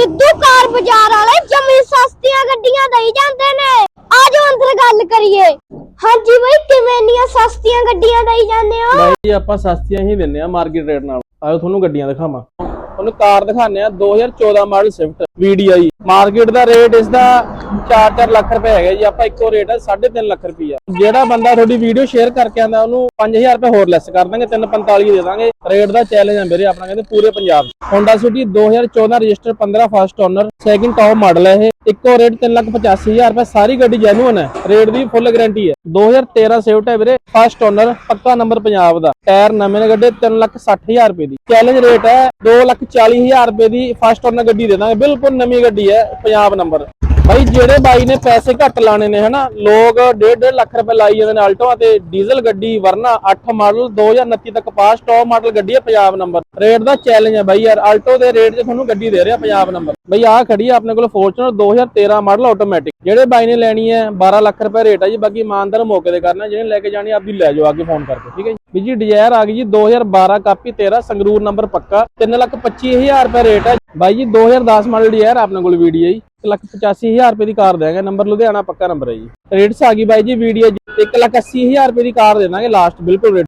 ਸਿੱਧੂ ਕਾਰ ਬਾਜ਼ਾਰ ਵਾਲੇ ਜਮੀ ਸਸਤੀਆਂ ਗੱਡੀਆਂ ਦੇਈ ਜਾਂਦੇ ਨੇ। ਆਜੋ ਅੰਦਰ ਗੱਲ ਕਰੀਏ। ਹਾਂਜੀ ਬਈ, ਕਿਵੇਂ ਇੰਨੀਆਂ ਸਸਤੀਆਂ ਗੱਡੀਆਂ ਦੇਈ ਜਾਂਦੇ ਹੋ? ਬਾਈ ਜੀ ਆਪਾਂ ਸਸਤੀਆਂ ਹੀ ਦਿੰਨੇ ਆ ਮਾਰਕੀਟ ਰੇਟ ਨਾਲ। ਆਓ ਤੁਹਾਨੂੰ ਗੱਡੀਆਂ ਦਿਖਾਵਾਂ। ਤੁਹਾਨੂੰ ਕਾਰ ਦਿਖਾਣੇ ਆ 2014 ਮਾਡਲ ਸਵਿਫਟ VDI ਮਾਰਕੀਟ ਦਾ ਰੇਟ ਇਸ ਦਾ 4-4 ਲੱਖ ਰੁਪਏ ਹੈਗਾ ਜੀ, ਆਪਾਂ ਇੱਕੋ ਰੇਟ ਹੈ 3.5 ਲੱਖ ਰੁਪਈਆ। ਜਿਹੜਾ ਬੰਦਾ ਤੁਹਾਡੀ ਵੀਡੀਓ ਸ਼ੇਅਰ ਕਰਕੇ ਆਂਦਾ ਉਹਨੂੰ 5000 ਰੁਪਏ ਹੋਰ ਲੈਸ ਕਰ ਦਾਂਗੇ 345 ਦੇ ਦਾਂਗੇ। ਰੇਟ ਦਾ ਚੈਲੰਜ ਹੈ ਵੀਰੇ, ਆਪਣਾ ਕਹਿੰਦੇ ਪੂਰੇ ਪੰਜਾਬ 'ਚ। Honda City 2014 register 15 first owner second top model ਹੈ ਇਹ। ਇੱਕੋ ਰੇਟ 385000 ਰੁਪਏ, ਸਾਰੀ ਗੱਡੀ ਜੈਨੂਨ ਹੈ ਰੇਟ ਦੀ ਫੁੱਲ ਗਾਰੰਟੀ ਹੈ 2013 ਸਵਿਫਟ ਹੈ ਵੀਰੇ ਫਸਟ ਓਨਰ ਪੱਕਾ ਨੰਬਰ ਪੰਜਾਬ ਦਾ। ਟਾਇਰ ਨਵੇਂ ਨੇ ਗੱਡੇ 360000 ਰੁਪਏ ਦੀ। ਚੈਲੰਜ ਰੇਟ ਹੈ 240000 ਰੁਪਏ ਦੀ ਫਸਟ ਓਨਰ ਗੱਡੀ ਦੇ ਦਾਂਗੇ। ਬਿਲਕੁਲ ਨਵੀਂ ਗੱਡੀ ਹੈ ਪੰਜਾਬ ਨੰਬਰ। ਭਾਈ ਜਿਹੜੇ ਬਾਈ ਨੇ ਪੈਸੇ ਘੱਟ ਲਾਣੇ ਨੇ, ਹਨਾ, ਲੋਕ 1.5 ਲੱਖ ਰੁਪਏ ਲਾਈ ਜਾਂਦੇ ਨੇ ਆਲਟੋ ਤੇ, ਡੀਜ਼ਲ ਗੱਡੀ ਵਰਨਾ 8 ਮਾਡਲ 2029 ਤੱਕ ਪਾਸ ਟੌਪ ਮਾਡਲ ਗੱਡੀ ਹੈ, ਪੰਜਾਬ ਨੰਬਰ। ਰੇਟ ਦਾ ਚੈਲੰਜ ਹੈ ਬਾਈ ਯਾਰ ਆਲਟੋ ਦੇ ਰੇਟ 'ਚ ਤੁਹਾਨੂੰ ਗੱਡੀ ਦੇ ਰਿਹਾ ਪੰਜਾਬ ਨੰਬਰ। ਬਈ, ਆਹ ਖੜੀ ਆ ਆਪਣੇ ਕੋਲ ਫੋਰਚੂਨਰ 2013 ਮਾਡਲ ਆਟੋਮੈਟਿਕ ਜਿਹੜੇ ਬਾਈ ਨੇ ਲੈਣੀ ਹੈ 12 ਲੱਖ ਰੁਪਏ ਰੇਟ ਹੈ ਜੀ, ਬਾਕੀ ਇਮਾਨਦਾਰ ਮੌਕੇ ਤੇ ਕਰਨਾ, ਜਿਹਨੇ ਲੈ ਕੇ ਜਾਣੀ ਆਪਦੀ ਲੈ ਜਾਓ ਅੱਗੇ ਫੋਨ ਕਰਕੇ, ਠੀਕ ਹੈ ਵੀ ਜੀ ਡਿਜ਼ਾਇਰ ਆ ਗਈ ਜੀ 2012 ਕਾਪੀ 13 ਸੰਗਰੂਰ ਨੰਬਰ ਪੱਕਾ। 325000 ਰੁਪਏ ਰੇਟ ਹੈ ਬਾਈ ਜੀ 2010 ਮਾਡਲ ਡਿਜ਼ਾਇਰ ਆਪਣੇ ਕੋਲ ਵੀਡੀਓ ਜੀ। 185000 ਰੁਪਏ ਦੀ ਕਾਰ ਦੇਾਂਗੇ ਨੰਬਰ ਲੁਧਿਆਣਾ ਪੱਕਾ ਨੰਬਰ ਹੈ ਜੀ। ਰੇਟਸ ਆ ਗਈ ਬਾਈ ਜੀ, ਵੀਡੀਓ 180000 ਰੁਪਏ ਦੀ ਕਾਰ ਦੇ ਦਾਂਗੇ ਲਾਸਟ ਬਿਲਕੁਲ ਰੇਟ